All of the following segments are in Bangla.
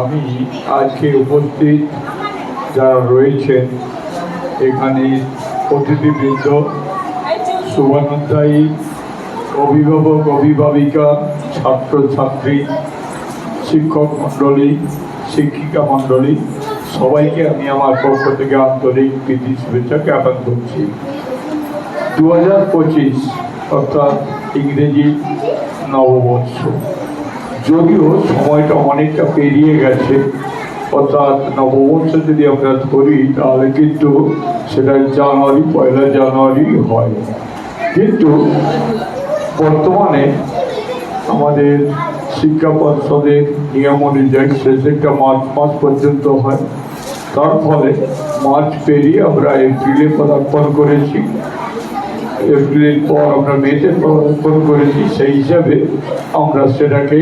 আমি আজকে উপস্থিত যারা রয়েছেন, এখানে অতিথিবৃন্দ, শুভানুধ্যায়ী, অভিভাবক, অভিভাবিকা, ছাত্রছাত্রী, শিক্ষক মণ্ডলী, শিক্ষিকা মণ্ডলী, সবাইকে আমি আমার পক্ষ থেকে আন্তরিক প্রীতি শুভেচ্ছা জ্ঞাপন করছি। দু হাজার পঁচিশ, অর্থাৎ ইংরেজি নববর্ষ। যদিও সময়টা অনেকটা পেরিয়ে গেছে, অর্থাৎ নববর্ষ যদি আমরা ধরি, তাহলে কিন্তু সেটা জানুয়ারি, পয়লা জানুয়ারি হয়। কিন্তু বর্তমানে আমাদের শিক্ষা পর্ষদের নিয়ম অনুযায়ী শেষেরটা মার্চ মাস পর্যন্ত হয়। তার ফলে মার্চ পেরিয়ে আমরা এপ্রিলে পদার্পণ করেছি। এপ্রিলের পর আমরা মেতে পদার্পণ করেছি। সেই হিসাবে আমরা সেটাকে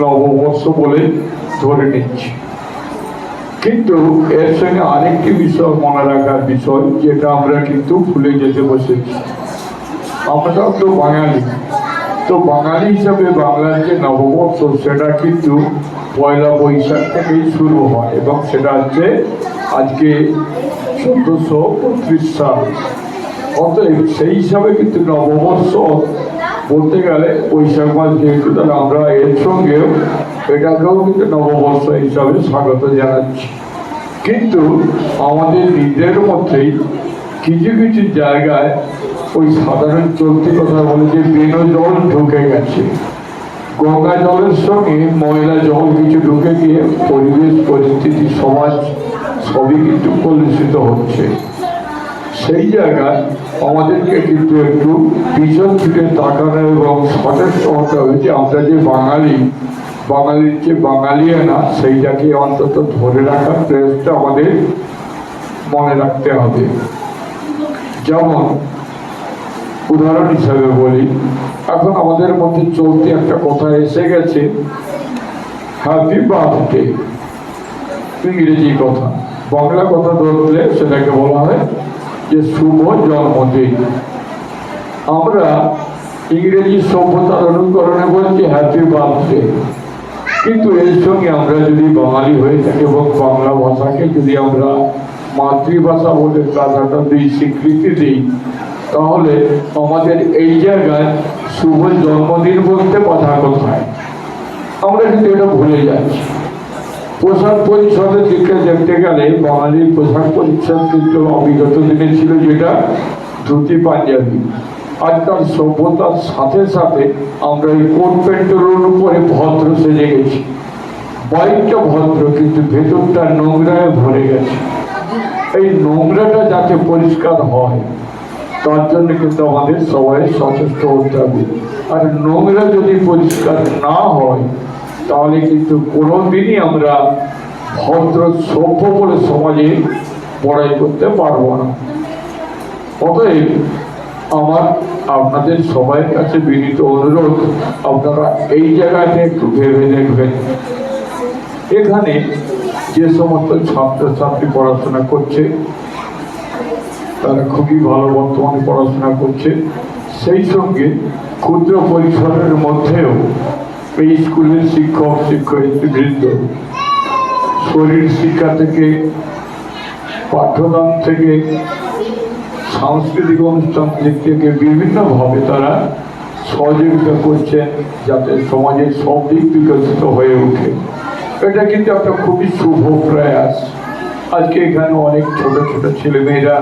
নববর্ষ বলে ধরে নিচ্ছি। কিন্তু এর সঙ্গে আরেকটি বিষয় মনে রাখার বিষয়, যেটা আমরা কিন্তু ভুলে যেতে বসেছি। আমরা তো বাঙালি। তো বাঙালি হিসাবে বাংলার যে নববর্ষ, সেটা কিন্তু পয়লা বৈশাখ থেকেই শুরু হয় এবং সেটা হচ্ছে আজকে চোদ্দশো বত্রিশ সাল। অতএব সেই হিসাবে কিন্তু নববর্ষ বলতে গেলে বৈশাখ মাস যেহেতু, তাহলে আমরা এর সঙ্গেও এটাকেও কিন্তু নববর্ষ হিসাবে স্বাগত জানাচ্ছি। কিন্তু আমাদের নিজের মধ্যেই কিছু কিছু জায়গায় ওই সাধারণ চলতি কথা বলে যে বেনো জল ঢুকে গেছে। গঙ্গা জলের সঙ্গে ময়লা জল কিছু ঢুকে গিয়ে পরিবেশ, পরিস্থিতি, সমাজ, সবই কিন্তু কলুষিত হচ্ছে। জায়গায় আমাদেরকে কিন্তু একটু পিছন থেকে তাকানো এবং সচেষ্ট হতে হবে যে আমরা যে বাঙালি, বাঙালির যে বাঙালিয়ানা, সেইটাকে অন্তত ধরে রাখার প্রয়াসটা আমাদের মনে রাখতে হবে। যেমন উদাহরণ হিসাবে বলি, এখন আমাদের মধ্যে চলতি একটা কথা এসে গেছে হ্যাপি বার্থডে ইংরেজি কথা। বাংলা কথা ধরলে সেটাকে বলা হয় যে শুভ জন্মদিন। আমরা ইংরেজি সভ্যতার অনুকরণে বলছি হ্যাপি বার্থডে কিন্তু এর সঙ্গে আমরা যদি বাঙালি হয়ে থাকি এবং বাংলা ভাষাকে যদি আমরা মাতৃভাষা বলে প্রাধান্য দিই, স্বীকৃতি দিই, তাহলে আমাদের এই জায়গায় শুভ জন্মদিন বলতে কথা কোথায় আমরা কিন্তু এটা ভুলে যাচ্ছি পোশাক পরিচ্ছদের দিকে দেখতে গেলে বাঙালির পোশাক পরিচ্ছদ কিন্তু অবিগত দিনে ছিল যেটা ধুতি পাঞ্জাবি। আজকাল সভ্যতার সাথে সাথে আমরা এই কোট প্যান্টের উপরে ভদ্র সেজে গেছি। বাইকটা ভদ্র, কিন্তু ভেতরটা নোংরায় ভরে গেছে। এই নোংরাটা যাতে পরিষ্কার হয়, তার জন্য কিন্তু আমাদের সবাই সচেষ্ট হতে হবে। আর নোংরা যদি পরিষ্কার না হয় তাহলে কিন্তু কোনোদিনই আমরা ভদ্র, সভ্য বলে সমাজে বড়াই করতে পারব না। অতএব আমার আপনাদের সবার কাছে বিনীত অনুরোধ, আপনারা এই জায়গাতে একটু ভেবে দেখবেন। এখানে যে সমস্ত ছাত্রছাত্রী পড়াশোনা করছে, তারা খুবই ভালো বর্তমানে পড়াশোনা করছে, সেই সঙ্গে ক্ষুদ্র পরিসরের মধ্যেও এই স্কুলের শিক্ষক শিক্ষয়িত্রীবৃন্দ শরীর শিক্ষা থেকে পাঠ্যদান থেকে, সাংস্কৃতিক অনুষ্ঠান দিক থেকে বিভিন্নভাবে তারা সহযোগিতা করছেন যাতে সমাজের সব দিক বিকশিত হয়ে ওঠে। এটা কিন্তু একটা খুবই শুভ প্রয়াস। আজকে এখানে অনেক ছোট ছোট ছেলেমেয়েরা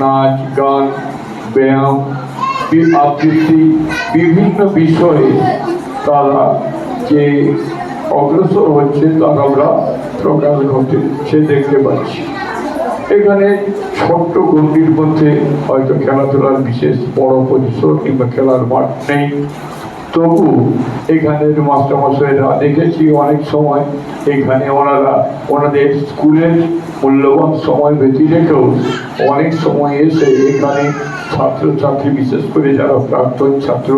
নাচ, গান, ব্যায়াম আবৃত্তি, বিভিন্ন বিষয়ে তারা যে অগ্রসর হচ্ছে তার আমরা প্রকাশ ঘটছে দেখতে পাচ্ছি। এখানে ছোট্ট গণ্ডির মধ্যে হয়তো খেলাধুলার বিশেষ বড় পরিসর কিংবা খেলার মাঠ নেই। তবু এখানের মাস্টারমশাইরা দেখেছি অনেক সময় এখানে ওনারা ওনাদের স্কুলের মূল্যবান সময় বেঁচে রেখেও অনেক সময় এসে এখানে ছাত্রছাত্রী, বিশেষ করে যারা প্রাক্তন ছাত্র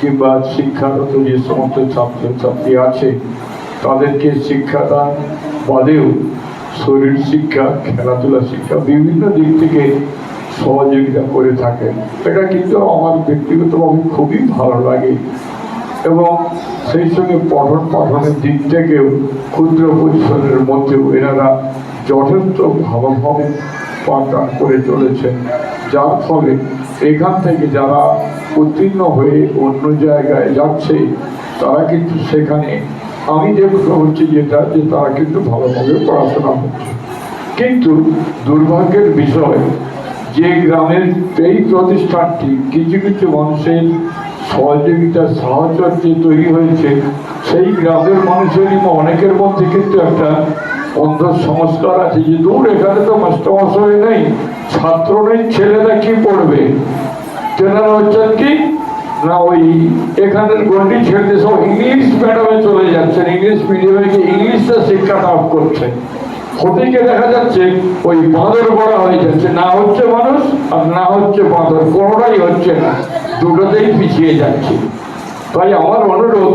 কিংবা শিক্ষারত যে সমস্ত ছাত্রছাত্রী আছে, তাদেরকে শিক্ষাদান বাদেও শরীর শিক্ষা, খেলাধুলা শিক্ষা বিভিন্ন দিক থেকে সহযোগিতা করে থাকেন। এটা কিন্তু আমার ব্যক্তিগতভাবে খুবই ভালো লাগে এবং সেই সঙ্গে পঠন পাঠনের দিক থেকেও ক্ষুদ্র পরিসরের মধ্যেও এনারা যথেষ্ট ভালোভাবে পাঠদান করে চলেছেন। যার ফলে এখান থেকে যারা উত্তীর্ণ হয়ে অন্য জায়গায় যাচ্ছে, তারা কিন্তু সেখানে, আমি দেখতে হচ্ছে যেটা, যে তারা কিন্তু ভালোভাবে পড়াশোনা হচ্ছে কিন্তু দুর্ভাগ্যের বিষয়, যে গ্রামের এই প্রতিষ্ঠানটি কিছু কিছু মানুষের সহযোগিতার সাহায্য তৈরি হয়েছে, সেই গ্রামের মানুষেরই অনেকের মধ্যে কিন্তু একটা অন্ধ সংস্কার আছে, যে দূর, এখানে তো মাস্টারমশাই নেই। ছাত্র নেই, ছেলেরা কি পড়বে? তেনারা হচ্ছেন কি? না, ওই এখানের গন্ডি ছেড়ে সব ইংলিশ ম্যাডামে চলে যাচ্ছেন। ইংলিশ মিডিয়ামে গিয়ে ইংলিশটা শিক্ষা লাভ করছেন হতেকে দেখা যাচ্ছে, ওই বাঁদর বড়া হয়ে যাচ্ছে। না হচ্ছে মানুষ, আর না হচ্ছে বাঁদর, কোনোটাই হচ্ছে না। দুটোতেই পিছিয়ে যাচ্ছে। তাই আমার অনুরোধ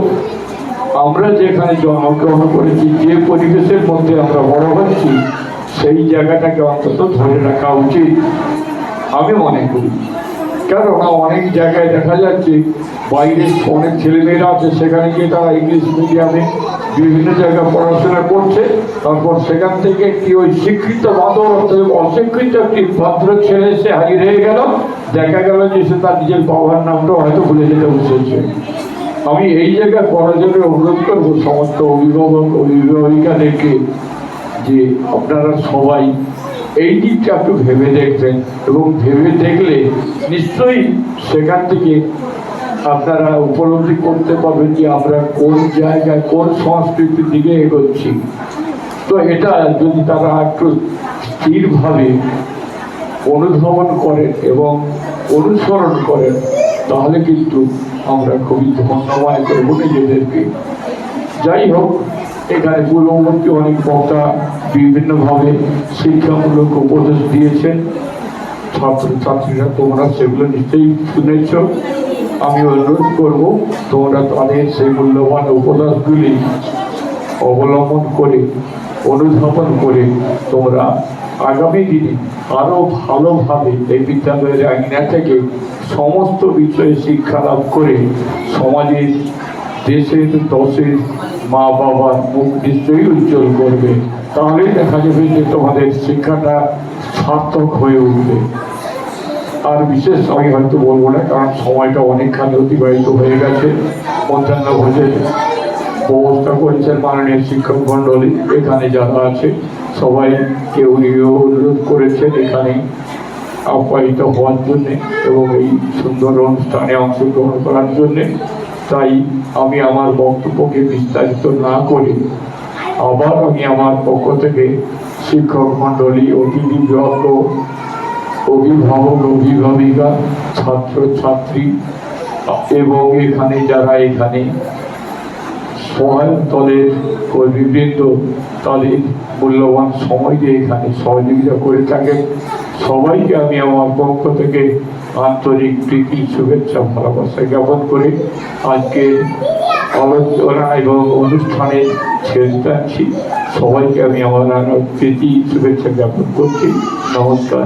আমরা যেখানে জন্মগ্রহণ করেছি, যে পরিবেশের মধ্যে আমরা বড় হচ্ছি, সেই জায়গাটাকে অন্তত ধরে রাখা উচিত, আমি মনে করি। কেননা অনেক জায়গায় দেখা যাচ্ছে বাইরে অনেক ছেলেমেয়েরা আছে, সেখানে গিয়ে তারা ইংলিশ মিডিয়ামে বিভিন্ন জায়গায় পড়াশোনা করছে, তারপর সেখান থেকে একটি ওই শিক্ষিত অর্থাৎ অশিক্ষিত একটি ভদ্র ছেলে এসে হাজির হয়ে গেল। দেখা গেল যে সে তার নিজের বাবার নামটা হয়তো ভুলে যেতে বসেছে আমি এই জায়গায় করার জন্য অনুরোধ করব সমস্ত অভিভাবক, অভিভাবিকাদেরকে যে আপনারা সবাই এই দিকটা একটু ভেবে দেখবেন এবং ভেবে দেখলে নিশ্চয়ই সেখান থেকে আপনারা উপলব্ধি করতে পারবেন যে আমরা কোন জায়গায় কোন সংস্কৃতির দিকে এগোচ্ছি। তো এটা যদি তারা একটু স্থিরভাবে অনুধাবন করেন এবং অনুসরণ করেন, তাহলে কিন্তু আমরা খুবই ধন্যবাদ করব নিজেদেরকে যাই হোক, এখানে পূর্ববর্তী অনেক বক্তা বিভিন্নভাবে শিক্ষামূলক উপদেশ দিয়েছেন। ছাত্র ছাত্রীরা তোমরা সেগুলো নিশ্চয়ই শুনেছ। আমি অনুরোধ করব, তোমরা তাদের সেই মূল্যবান উপদেশগুলি অবলম্বন করে, অনুধাবন করে তোমরা আগামী দিনে আরও ভালোভাবে এই বিদ্যালয়ের আইনা থেকে সমস্ত বিষয়ে শিক্ষা লাভ করে সমাজের, দেশের, দশের মা বাবার মুখ নিশ্চয়ই উজ্জ্বল করবে। তাহলেই দেখা যাবে যে তোমাদের শিক্ষাটা সার্থক হয়ে উঠবে। আর বিশেষ আমি হয়তো বলব না, কারণ সময়টা অনেকখানি অতিবাহিত হয়ে গেছে। মধ্যাহ্ন ভোজের ব্যবস্থা করেছেন মাননীয় শিক্ষক মণ্ডলী, এখানে যারা আছে। সবাই কেউ অনুরোধ করেছেন এখানে আপ্যায়িত হওয়ার জন্যে এবং এই সুন্দর অনুষ্ঠানে অংশগ্রহণ করার জন্যে। তাই আমি আমার বক্তব্যকে বিস্তারিত না করে আবার আমি আমার পক্ষ থেকে শিক্ষক মণ্ডলী অতিথিবৃন্দ অভিভাবক, অভিভাবিকা ছাত্র ছাত্রী এবং এখানে যারা এখানে সহায়ক দলের কর্মীবৃন্দ তাদের মূল্যবান সময় দিয়ে এখানে সহযোগিতা করে থাকেন। সবাইকে আমি আমার পক্ষ থেকে আন্তরিক প্রীতি, শুভেচ্ছা, ভালোবাসা জ্ঞাপন করে আজকে আলোচনা এবং অনুষ্ঠানে ছেড়ে যাচ্ছি। সবাইকে আমি আমার প্রীতি, শুভেচ্ছা জ্ঞাপন করছি। নমস্কার।